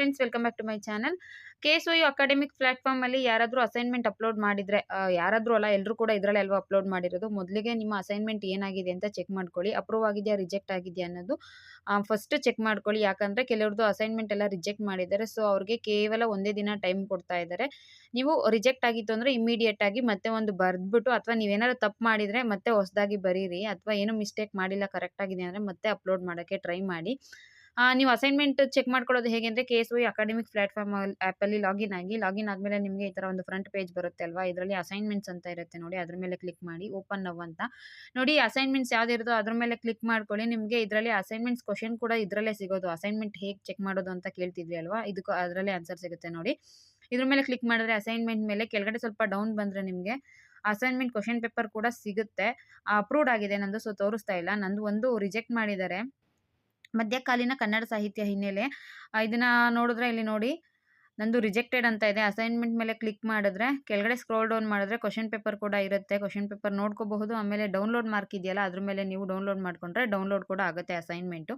Friends welcome back to my channel K S U academic ಪ್ಲಾಟ್ಫಾರ್ಮಲ್ಲಿ ಯಾರಾದರೂ assignment upload ಮಾಡಿದ್ರೆ ಯಾರಾದರೂ ಅಲ್ಲ ಎಲ್ಲರೂ ಕೂಡ ಇದರಲ್ಲಿ ಅಲ್ವಾ ಅಪ್ಲೋಡ್ ಮಾಡಿರೋದು? ಮೊದಲಿಗೆ ನಿಮ್ಮ ಅಸೈನ್ಮೆಂಟ್ ಏನಾಗಿದೆ ಅಂತ ಚೆಕ್ ಮಾಡ್ಕೊಳ್ಳಿ. ಅಪ್ರೂವ್ ಆಗಿದೆಯಾ ರಿಜೆಕ್ಟ್ ಆಗಿದೆಯಾ ಅನ್ನೋದು ಫಸ್ಟ್ ಚೆಕ್ ಮಾಡ್ಕೊಳ್ಳಿ. ಯಾಕಂದರೆ ಕೆಲವ್ರದ್ದು ಅಸೈನ್ಮೆಂಟ್ ಎಲ್ಲ ರಿಜೆಕ್ಟ್ ಮಾಡಿದ್ದಾರೆ. ಸೊ ಅವ್ರಿಗೆ ಕೇವಲ ಒಂದೇ ದಿನ ಟೈಮ್ ಕೊಡ್ತಾ ಇದ್ದಾರೆ. ನೀವು ರಿಜೆಕ್ಟ್ ಆಗಿತ್ತು ಅಂದರೆ ಇಮಿಡಿಯೇಟ್ ಆಗಿ ಮತ್ತೆ ಒಂದು ಬರೆದ್ಬಿಟ್ಟು ಅಥವಾ ನೀವೇನಾದ್ರು ತಪ್ಪು ಮಾಡಿದರೆ ಮತ್ತೆ ಹೊಸದಾಗಿ ಬರೀರಿ. ಅಥವಾ ಏನು ಮಿಸ್ಟೇಕ್ ಮಾಡಿಲ್ಲ ಕರೆಕ್ಟ್ ಆಗಿದೆ ಅಂದರೆ ಮತ್ತೆ ಅಪ್ಲೋಡ್ ಮಾಡೋಕ್ಕೆ ಟ್ರೈ ಮಾಡಿ. ನೀವು ಅಸೈನ್ಮೆಂಟ್ ಚೆಕ್ ಮಾಡ್ಕೊಳ್ಳೋದು ಹೇಗೆ ಅಂದರೆ K S Y academic platform ಆ್ಯಪಲ್ಲಿ ಲಾಗಿನ್ ಆಗಿ ಲಾಗಿನ್ ಆದಮೇಲೆ ನಿಮಗೆ ಈ ಥರ ಒಂದು ಫ್ರಂಟ್ ಪೇಜ್ ಬರುತ್ತೆ ಅಲ್ವಾ? ಇದರಲ್ಲಿ ಅಸೈನ್ಮೆಂಟ್ಸ್ ಅಂತ ಇರುತ್ತೆ ನೋಡಿ, ಅದ್ರ ಮೇಲೆ ಕ್ಲಿಕ್ ಮಾಡಿ ಓಪನ್ ನವ್ ಅಂತ. ನೋಡಿ ಅಸೈನ್ಮೆಂಟ್ಸ್ ಯಾವ್ದಿರುತ್ತೋ ಅದ್ರ ಮೇಲೆ ಕ್ಲಿಕ್ ಮಾಡ್ಕೊಳ್ಳಿ, ನಿಮಗೆ ಇದರಲ್ಲಿ ಅಸೈನ್ಮೆಂಟ್ಸ್ ಕ್ವಶನ್ ಕೂಡ ಇದರಲ್ಲೇ ಸಿಗೋದು. ಅಸೈನ್ಮೆಂಟ್ ಹೇಗೆ ಚೆಕ್ ಮಾಡೋದು ಅಂತ ಕೇಳ್ತಿದ್ವಿ ಅಲ್ವಾ? ಇದಕ್ಕೂ ಅದರಲ್ಲೇ ಆನ್ಸರ್ ಸಿಗುತ್ತೆ ನೋಡಿ. ಇದ್ರ ಮೇಲೆ ಕ್ಲಿಕ್ ಮಾಡಿದ್ರೆ ಅಸೈನ್ಮೆಂಟ್ ಮೇಲೆ ಕೆಳಗಡೆ ಸ್ವಲ್ಪ ಡೌನ್ ಬಂದರೆ ನಿಮಗೆ ಅಸೈನ್ಮೆಂಟ್ ಕ್ವಶನ್ ಪೇಪರ್ ಕೂಡ ಸಿಗುತ್ತೆ. ಅಪ್ರೂವ್ಡ್ ಆಗಿದೆ ನಂದು ಸೊ ತೋರಿಸ್ತಾ ಇಲ್ಲ. ನಂದು ಒಂದು ರಿಜೆಕ್ಟ್ ಮಾಡಿದ್ದಾರೆ. ಮಧ್ಯಕಾಲೀನ ಕನ್ನಡ ಸಾಹಿತ್ಯ ಹಿನ್ನೆಲೆ. ಇದನ್ನ ನೋಡಿದ್ರೆ ಇಲ್ಲಿ ನೋಡಿ ನಂದು ರಿಜೆಕ್ಟೆಡ್ ಅಂತ ಇದೆ. ಅಸೈನ್ಮೆಂಟ್ ಮೇಲೆ ಕ್ಲಿಕ್ ಮಾಡಿದ್ರೆ, ಕೆಳಗಡೆ ಸ್ಕ್ರೋಲ್ ಡೌನ್ ಮಾಡಿದ್ರೆ ಕ್ವಶನ್ ಪೇಪರ್ ಕೂಡ ಇರುತ್ತೆ. ಕ್ವಶನ್ ಪೇಪರ್ ನೋಡ್ಕೋಬಹುದು. ಆಮೇಲೆ ಡೌನ್ಲೋಡ್ ಮಾರ್ಕ್ ಇದೆಯಲ್ಲ, ಅದ್ರ ಮೇಲೆ ನೀವು ಡೌನ್ಲೋಡ್ ಮಾಡ್ಕೊಂಡ್ರೆ ಡೌನ್ಲೋಡ್ ಕೂಡ ಆಗುತ್ತೆ ಅಸೈನ್ಮೆಂಟು.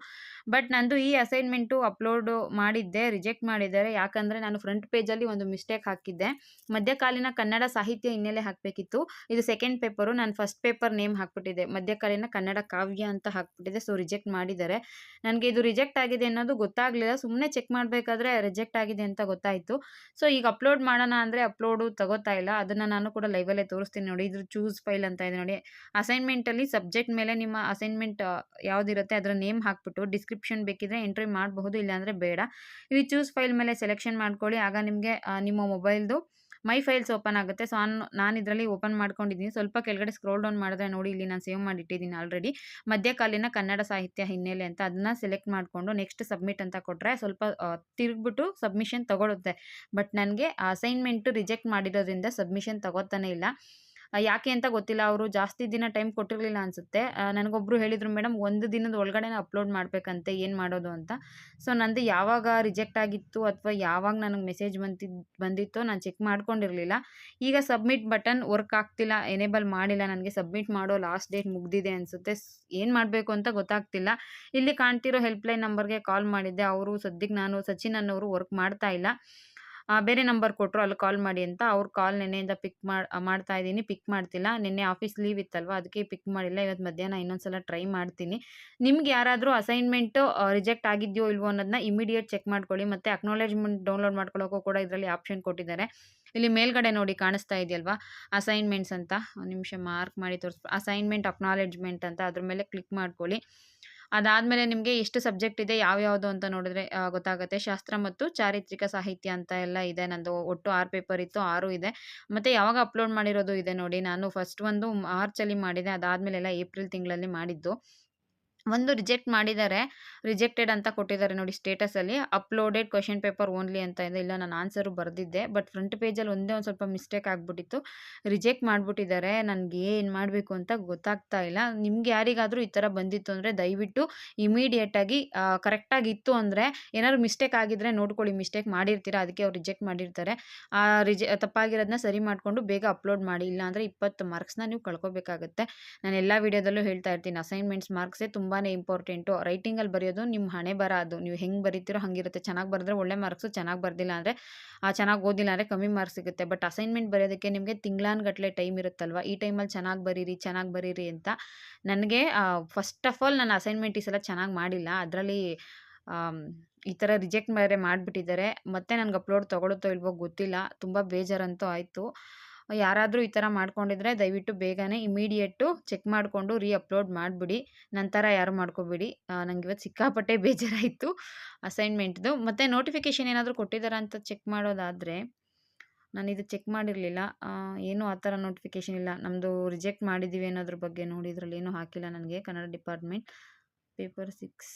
ಬಟ್ ನಂದು ಈ ಅಸೈನ್ಮೆಂಟು ಅಪ್ಲೋಡ್ ಮಾಡಿದ್ದೆ, ರಿಜೆಕ್ಟ್ ಮಾಡಿದ್ದಾರೆ. ಯಾಕಂದರೆ ನಾನು ಫ್ರಂಟ್ ಪೇಜಲ್ಲಿ ಒಂದು ಮಿಸ್ಟೇಕ್ ಹಾಕಿದ್ದೆ. ಮಧ್ಯಕಾಲೀನ ಕನ್ನಡ ಸಾಹಿತ್ಯ ಹಿನ್ನೆಲೆ ಹಾಕಬೇಕಿತ್ತು. ಇದು ಸೆಕೆಂಡ್ ಪೇಪರು. ನಾನು ಫಸ್ಟ್ ಪೇಪರ್ ನೇಮ್ ಹಾಕ್ಬಿಟ್ಟಿದ್ದೆ. ಮಧ್ಯಕಾಲೀನ ಕನ್ನಡ ಕಾವ್ಯ ಅಂತ ಹಾಕ್ಬಿಟ್ಟಿದೆ ಸೊ, ರಿಜೆಕ್ಟ್ ಮಾಡಿದ್ದಾರೆ. ನನಗೆ ಇದು ರಿಜೆಕ್ಟ್ ಆಗಿದೆ ಅನ್ನೋದು ಗೊತ್ತಾಗಲಿಲ್ಲ. ಸುಮ್ಮನೆ ಚೆಕ್ ಮಾಡಬೇಕಾದ್ರೆ ರಿಜೆಕ್ಟ್ ಆಗಿದೆ ಅಂತ ಗೊತ್ತಾಯಿತು. ಸೊ ಈಗ ಅಪ್ಲೋಡ್ ಮಾಡೋಣ ಅಂದರೆ ಅಪ್ಲೋಡು ತಗೋತಾ ಇಲ್ಲ. ಅದನ್ನು ನಾನು ಕೂಡ ಲೈವಲ್ಲೇ ತೋರಿಸ್ತೀನಿ ನೋಡಿ. ಇದ್ರ ಚೂಸ್ ಫೈಲ್ ಅಂತ ಇದೆ ನೋಡಿ. ಅಸೈನ್ಮೆಂಟಲ್ಲಿ ಸಬ್ಜೆಕ್ಟ್ ಮೇಲೆ ನಿಮ್ಮ ಅಸೈನ್ಮೆಂಟ್ ಯಾವುದಿರುತ್ತೆ ಅದರ ನೇಮ್ ಹಾಕ್ಬಿಟ್ಟು ಡಿಸ್ಕ್ರಿಪ್ಷನ್ ಬೇಕಿದ್ರೆ ಎಂಟ್ರಿ ಮಾಡಬಹುದು, ಇಲ್ಲಾಂದರೆ ಬೇಡ. ಇಲ್ಲಿ ಚೂಸ್ ಫೈಲ್ ಮೇಲೆ ಸೆಲೆಕ್ಷನ್ ಮಾಡ್ಕೊಳ್ಳಿ. ಆಗ ನಿಮಗೆ ನಿಮ್ಮ ಮೊಬೈಲ್ದು ಮೈ ಫೈಲ್ಸ್ ಓಪನ್ ಆಗುತ್ತೆ. ಸೊ ನಾನು ನಾನು ಇದರಲ್ಲಿ ಓಪನ್ ಮಾಡ್ಕೊಂಡಿದ್ದೀನಿ. ಸ್ವಲ್ಪ ಕೆಳಗಡೆ ಸ್ಕ್ರೋಲ್ ಡೌನ್ ಮಾಡಿದ್ರೆ ನೋಡಿ, ಇಲ್ಲಿ ನಾನು ಸೇವ್ ಮಾಡಿಟ್ಟಿದ್ದೀನಿ ಆಲ್ರೆಡಿ. ಮಧ್ಯಕಾಲೀನ ಕನ್ನಡ ಸಾಹಿತ್ಯ ಹಿನ್ನೆಲೆ ಅಂತ ಅದನ್ನ ಸೆಲೆಕ್ಟ್ ಮಾಡಿಕೊಂಡು ನೆಕ್ಸ್ಟ್ ಸಬ್ಮಿಟ್ ಅಂತ ಕೊಟ್ಟರೆ ಸ್ವಲ್ಪ ತಿರುಗ್ಬಿಟ್ಟು ಸಬ್ಮಿಷನ್ ತಗೊಳುತ್ತೆ. ಬಟ್ ನನಗೆ ಅಸೈನ್ಮೆಂಟು ರಿಜೆಕ್ಟ್ ಮಾಡಿರೋದ್ರಿಂದ ಸಬ್ಮಿಷನ್ ತಗೋತಾನೆ ಇಲ್ಲ. ಯಾಕೆ ಅಂತ ಗೊತ್ತಿಲ್ಲ. ಅವರು ಜಾಸ್ತಿ ದಿನ ಟೈಮ್ ಕೊಟ್ಟಿರಲಿಲ್ಲ ಅನಿಸುತ್ತೆ. ನನಗೊಬ್ಬರು ಹೇಳಿದರು ಮೇಡಮ್ ಒಂದು ದಿನದ ಒಳಗಡೆ ಅಪ್ಲೋಡ್ ಮಾಡಬೇಕಂತೆ, ಏನು ಮಾಡೋದು ಅಂತ. ಸೊ, ನಂದು ಯಾವಾಗ ರಿಜೆಕ್ಟ್ ಆಗಿತ್ತು ಅಥವಾ ಯಾವಾಗ ನನಗೆ ಮೆಸೇಜ್ ಬಂತಿದ್ದು ಬಂದಿತ್ತೋ ನಾನು ಚೆಕ್ ಮಾಡ್ಕೊಂಡಿರಲಿಲ್ಲ. ಈಗ ಸಬ್ಮಿಟ್ ಬಟನ್ ವರ್ಕ್ ಆಗ್ತಿಲ್ಲ, ಎನೇಬಲ್ ಮಾಡಿಲ್ಲ, ನನಗೆ ಸಬ್ಮಿಟ್ ಮಾಡೋ ಲಾಸ್ಟ್ ಡೇಟ್ ಮುಗ್ದಿದೆ ಅನಿಸುತ್ತೆ. ಏನು ಮಾಡಬೇಕು ಅಂತ ಗೊತ್ತಾಗ್ತಿಲ್ಲ. ಇಲ್ಲಿ ಕಾಣ್ತಿರೋ ಹೆಲ್ಪ್ಲೈನ್ ನಂಬರ್ಗೆ ಕಾಲ್ ಮಾಡಿದ್ದೆ. ಅವರು ಸದ್ಯಕ್ಕೆ ನಾನು ಸಚಿನ್ ಅನ್ನೋರು ವರ್ಕ್ ಮಾಡ್ತಾ ಇಲ್ಲ. ಬೇರೆ ನಂಬರ್ ಕೊಟ್ಟರು ಅಲ್ಲಿ ಕಾಲ್ ಮಾಡಿ ಅಂತ. ಅವ್ರ ಕಾಲ್ ನೆನ್ನೆಯಿಂದ ಪಿಕ್ ಮಾಡಿ ಮಾಡ್ತಾ ಇದ್ದೀನಿ. ಪಿಕ್ ಮಾಡ್ತಿಲ್ಲ. ನಿನ್ನೆ ಆಫೀಸ್ ಲೀವ್ ಇತ್ತಲ್ವ? ಅದಕ್ಕೆ ಪಿಕ್ ಮಾಡಿಲ್ಲ. ಇವತ್ತು ಮಧ್ಯಾಹ್ನ ಇನ್ನೊಂದ್ಸಲ ಟ್ರೈ ಮಾಡ್ತೀನಿ. ನಿಮ್ಗೆ ಯಾರಾದರೂ ಅಸೈನ್ಮೆಂಟು ರಿಜೆಕ್ಟ್ ಆಗಿದೆಯೋ ಇಲ್ವೋ ಅನ್ನೋದನ್ನ ಇಮಿಡಿಯೇಟ್ ಚೆಕ್ ಮಾಡ್ಕೊಳ್ಳಿ. ಮತ್ತು ಅಕ್ನಾಲೇಜ್ಮೆಂಟ್ ಡೌನ್ಲೋಡ್ ಮಾಡ್ಕೊಳ್ಳೋಕ್ಕೂ ಕೂಡ ಇದರಲ್ಲಿ ಆಪ್ಷನ್ ಕೊಟ್ಟಿದ್ದಾರೆ. ಇಲ್ಲಿ ಮೇಲ್ಗಡೆ ನೋಡಿ ಕಾಣಿಸ್ತಾ ಇದೆಯಲ್ವಾ? ಅಸೈನ್ಮೆಂಟ್ಸ್ ಅಂತ. ಒಂದು ನಿಮಿಷ ಮಾರ್ಕ್ ಮಾಡಿ ತೋರಿಸ್, ಅಸೈನ್ಮೆಂಟ್, ಅಕ್ನಾಲೇಜ್ಮೆಂಟ್ ಅಂತ. ಅದ್ರ ಮೇಲೆ ಕ್ಲಿಕ್ ಮಾಡ್ಕೊಳ್ಳಿ. ಅದಾದಮೇಲೆ ನಿಮಗೆ ಎಷ್ಟು ಸಬ್ಜೆಕ್ಟ್ ಇದೆ, ಯಾವ್ಯಾವುದು ಅಂತ ನೋಡಿದ್ರೆ ಗೊತ್ತಾಗುತ್ತೆ. ಶಾಸ್ತ್ರ ಮತ್ತು ಚಾರಿತ್ರಿಕ ಸಾಹಿತ್ಯ ಅಂತ ಎಲ್ಲ ಇದೆ. ನಂದು ಒಟ್ಟು ಆರು ಪೇಪರ್ ಇತ್ತು, ಆರು ಇದೆ. ಮತ್ತು ಯಾವಾಗ ಅಪ್ಲೋಡ್ ಮಾಡಿರೋದು ಇದೆ ನೋಡಿ. ನಾನು ಫಸ್ಟ್ ಒಂದು ಮಾರ್ಚಲ್ಲಿ ಮಾಡಿದೆ. ಅದಾದಮೇಲೆ ಎಲ್ಲ ಏಪ್ರಿಲ್ ತಿಂಗಳಲ್ಲಿ ಮಾಡಿದ್ದು. ಒಂದು ರಿಜೆಕ್ಟ್ ಮಾಡಿದ್ದಾರೆ. ರಿಜೆಕ್ಟೆಡ್ ಅಂತ ಕೊಟ್ಟಿದ್ದಾರೆ ನೋಡಿ ಸ್ಟೇಟಸಲ್ಲಿ ಅಪ್ಲೋಡೆಡ್ ಕ್ವಶನ್ ಪೇಪರ್ ಓನ್ಲಿ ಅಂತ ಇದೆ. ಇಲ್ಲ, ನಾನು ಆನ್ಸರು ಬರೆದಿದ್ದೆ. ಬಟ್ ಫ್ರಂಟ್ ಪೇಜಲ್ಲಿ ಒಂದೇ ಒಂದು ಸ್ವಲ್ಪ ಮಿಸ್ಟೇಕ್ ಆಗಿಬಿಟ್ಟಿತ್ತು. ರಿಜೆಕ್ಟ್ ಮಾಡಿಬಿಟ್ಟಿದ್ದಾರೆ. ನನಗೆ ಏನು ಮಾಡಬೇಕು ಅಂತ ಗೊತ್ತಾಗ್ತಾ ಇಲ್ಲ. ನಿಮ್ಗೆ ಯಾರಿಗಾದರೂ ಈ ಥರ ಬಂದಿತ್ತು ಅಂದರೆ ದಯವಿಟ್ಟು ಇಮಿಡಿಯೇಟಾಗಿ ಕರೆಕ್ಟಾಗಿತ್ತು ಅಂದರೆ ಏನಾದ್ರು ಮಿಸ್ಟೇಕ್ ಆಗಿದ್ರೆ ನೋಡ್ಕೊಳ್ಳಿ. ಮಿಸ್ಟೇಕ್ ಮಾಡಿರ್ತೀರ? ಅದಕ್ಕೆ ಅವ್ರು ರಿಜೆಕ್ಟ್ ಮಾಡಿರ್ತಾರೆ. ಆ ರಿಜೆ ತಪ್ಪಾಗಿರೋದನ್ನ ಸರಿ ಮಾಡಿಕೊಂಡು ಬೇಗ ಅಪ್ಲೋಡ್ ಮಾಡಿ. ಇಲ್ಲಾಂದರೆ ಇಪ್ಪತ್ತು ಮಾರ್ಕ್ಸ್ನ ನೀವು ಕಳ್ಕೊಬೇಕಾಗುತ್ತೆ. ನಾನು ಎಲ್ಲ ವೀಡಿಯೋದಲ್ಲೂ ಹೇಳ್ತಾ ಇರ್ತೀನಿ. ಅಸೈನ್ಮೆಂಟ್ಸ್ ಮಾರ್ಕ್ಸೇ ತುಂಬಾ ಇಂಪಾರ್ಟೆಂಟು ರೈಟಿಂಗಲ್ಲಿ ಬರೆಯೋದು ನಿಮ್ಮ ಹಣೆ ಬರ ಅದು. ನೀವು ಹೆಂಗೆ ಬರೀತಿರೋ ಹಂಗಿರುತ್ತೆ. ಚೆನ್ನಾಗಿ ಬರೆದ್ರೆ ಒಳ್ಳೆ ಮಾರ್ಕ್ಸು ಚೆನ್ನಾಗಿ ಬರ್ದಿಲ್ಲ ಅಂದರೆ ಚೆನ್ನಾಗಿ ಓದಿಲ್ಲ ಅಂದರೆ ಕಮ್ಮಿ ಮಾರ್ಕ್ಸ್ ಸಿಗುತ್ತೆ. ಬಟ್ ಅಸೈನ್ಮೆಂಟ್ ಬರೆಯೋದಕ್ಕೆ ನಿಮಗೆ ತಿಂಗ್ಳಾನ್ಗಟ್ಟಲೆ ಟೈಮ್ ಇರುತ್ತಲ್ವ? ಈ ಟೈಮಲ್ಲಿ ಚೆನ್ನಾಗಿ ಬರೀರಿ ಚೆನ್ನಾಗಿ ಬರೀರಿ ಅಂತ ನನಗೆ ಫಸ್ಟ್ ಆಫ್ ಆಲ್ ನಾನು ಅಸೈನ್ಮೆಂಟ್ ಈ ಸಲ ಚೆನ್ನಾಗಿ ಮಾಡಿಲ್ಲ. ಅದರಲ್ಲಿ ಈ ಥರ ರಿಜೆಕ್ಟ್ ಬೇರೆ ಮಾಡಿಬಿಟ್ಟಿದ್ದಾರೆ. ಮತ್ತೆ ನನಗೆ ಅಪ್ಲೋಡ್ ತೊಗೊಳುತ್ತೋ ಇಲ್ವೋ ಗೊತ್ತಿಲ್ಲ. ತುಂಬ ಬೇಜಾರಂತೂ ಆಯಿತು. ಯಾರಾದರೂ ಈ ಥರ ಮಾಡ್ಕೊಂಡಿದ್ರೆ ದಯವಿಟ್ಟು ಬೇಗನೆ ಇಮಿಡಿಯೇಟು ಚೆಕ್ ಮಾಡಿಕೊಂಡು ರೀ ಅಪ್ಲೋಡ್ ಮಾಡಿಬಿಡಿ. ನಂತರ ಯಾರು ಮಾಡ್ಕೋಬೇಡಿ. ನಂಗೆ ಇವತ್ತು ಸಿಕ್ಕಾಪಟ್ಟೆ ಬೇಜಾರಾಯಿತು ಅಸೈನ್ಮೆಂಟ್ದು. ಮತ್ತು ನೋಟಿಫಿಕೇಷನ್ ಏನಾದರೂ ಕೊಟ್ಟಿದ್ದಾರಾ ಅಂತ ಚೆಕ್ ಮಾಡೋದಾದರೆ, ನಾನು ಇದು ಚೆಕ್ ಮಾಡಿರಲಿಲ್ಲ. ಏನೂ ಆ ಥರ ನೋಟಿಫಿಕೇಷನ್ ಇಲ್ಲ. ನಮ್ಮದು ರಿಜೆಕ್ಟ್ ಮಾಡಿದ್ದೀವಿ ಅನ್ನೋದ್ರ ಬಗ್ಗೆ ನೋಡಿದ್ರಲ್ಲಿ ಏನೂ ಹಾಕಿಲ್ಲ ನನಗೆ ಕನ್ನಡ ಡಿಪಾರ್ಟ್ಮೆಂಟ್. ಪೇಪರ್ ಸಿಕ್ಸ್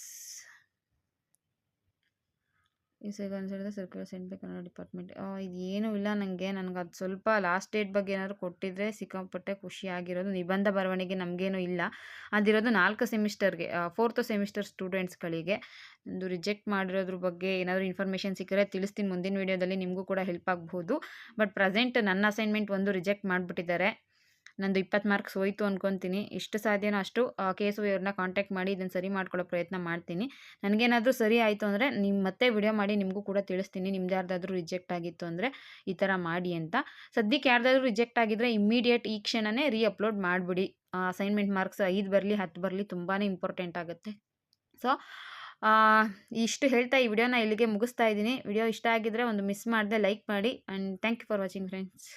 ಈ ಸೆಕೆಂಡ್ ಸರ್ಕ್ಯುಲರ್ ಕನ್ನಡ ಡಿಪಾರ್ಟ್ಮೆಂಟ್ ಇದು ಏನೂ ಇಲ್ಲ ನನಗೆ ನನಗೆ ಅದು ಸ್ವಲ್ಪ ಲಾಸ್ಟ್ ಡೇಟ್ ಬಗ್ಗೆ ಏನಾದ್ರು ಕೊಟ್ಟಿದ್ರೆ ಸಿಕ್ಕಾಪಟ್ಟೆ ಖುಷಿ ಆಗಿರೋದು, ನಿಬಂಧ ಬರವಣಿಗೆ ನಮಗೇನು ಇಲ್ಲ. ಅದಿರೋದು ನಾಲ್ಕು ಸೆಮಿಸ್ಟರ್ಗೆ ಫೋರ್ತ್ ಸೆಮಿಸ್ಟರ್ ಸ್ಟೂಡೆಂಟ್ಸ್ಗಳಿಗೆ ಒಂದು ರಿಜೆಕ್ಟ್ ಮಾಡಿರೋದ್ರ ಬಗ್ಗೆ ಏನಾದರೂ ಇನ್ಫಾರ್ಮೇಷನ್ ಸಿಕ್ಕರೆ ತಿಳಿಸ್ತೀನಿ ಮುಂದಿನ ವೀಡಿಯೋದಲ್ಲಿ ನಿಮಗೂ ಕೂಡ ಹೆಲ್ಪ್ ಆಗಬಹುದು ಬಟ್ ಪ್ರೆಸೆಂಟ್ ನನ್ನ ಅಸೈನ್ಮೆಂಟ್ ಒಂದು ರಿಜೆಕ್ಟ್ ಮಾಡಿಬಿಟ್ಟಿದ್ದಾರೆ. ನಂದು ಇಪ್ಪತ್ತು ಮಾರ್ಕ್ಸ್ ಹೋಯಿತು ಅನ್ಕೊತೀನಿ. ಎಷ್ಟು ಸಾಧ್ಯನೋ ಅಷ್ಟು ಕೆ ಎಸ್ ಅವ್ರನ್ನ ಕಾಂಟ್ಯಾಕ್ಟ್ ಮಾಡಿ ಇದನ್ನು ಸರಿ ಮಾಡ್ಕೊಳ್ಳೋ ಪ್ರಯತ್ನ ಮಾಡ್ತೀನಿ. ನನಗೇನಾದರೂ ಸರಿ ಆಯಿತು ಅಂದರೆ ನಿಮ್ಮ ಮತ್ತೆ ವಿಡಿಯೋ ಮಾಡಿ ನಿಮಗೂ ಕೂಡ ತಿಳಿಸ್ತೀನಿ. ನಿಮ್ದು ಯಾರ್ದಾದ್ರೂ ರಿಜೆಕ್ಟ್ ಆಗಿತ್ತು ಅಂದರೆ ಈ ಥರ ಮಾಡಿ ಅಂತ. ಸದ್ಯಕ್ಕೆ ಯಾರ್ದಾದ್ರೂ ರಿಜೆಕ್ಟ್ ಆಗಿದ್ದರೆ ಇಮ್ಮಿಡಿಯೇಟ್ ಈ ಕ್ಷಣನೇ ರೀ ಅಪ್ಲೋಡ್ ಮಾಡಿಬಿಡಿ ಅಸೈನ್ಮೆಂಟ್ ಮಾರ್ಕ್ಸ್ ಐದು ಬರಲಿ, ಹತ್ತು ಬರಲಿ ತುಂಬಾ ಇಂಪಾರ್ಟೆಂಟ್ ಆಗುತ್ತೆ. ಸೊ ಇಷ್ಟು ಹೇಳ್ತಾ ಈ ವಿಡಿಯೋನ ಇಲ್ಲಿಗೆ ಮುಗಿಸ್ತಾ ಇದ್ದೀನಿ. ವಿಡಿಯೋ ಇಷ್ಟ ಆಗಿದ್ರೆ ಒಂದು ಮಿಸ್ ಮಾಡದೆ ಲೈಕ್ ಮಾಡಿ. And thank you for watching friends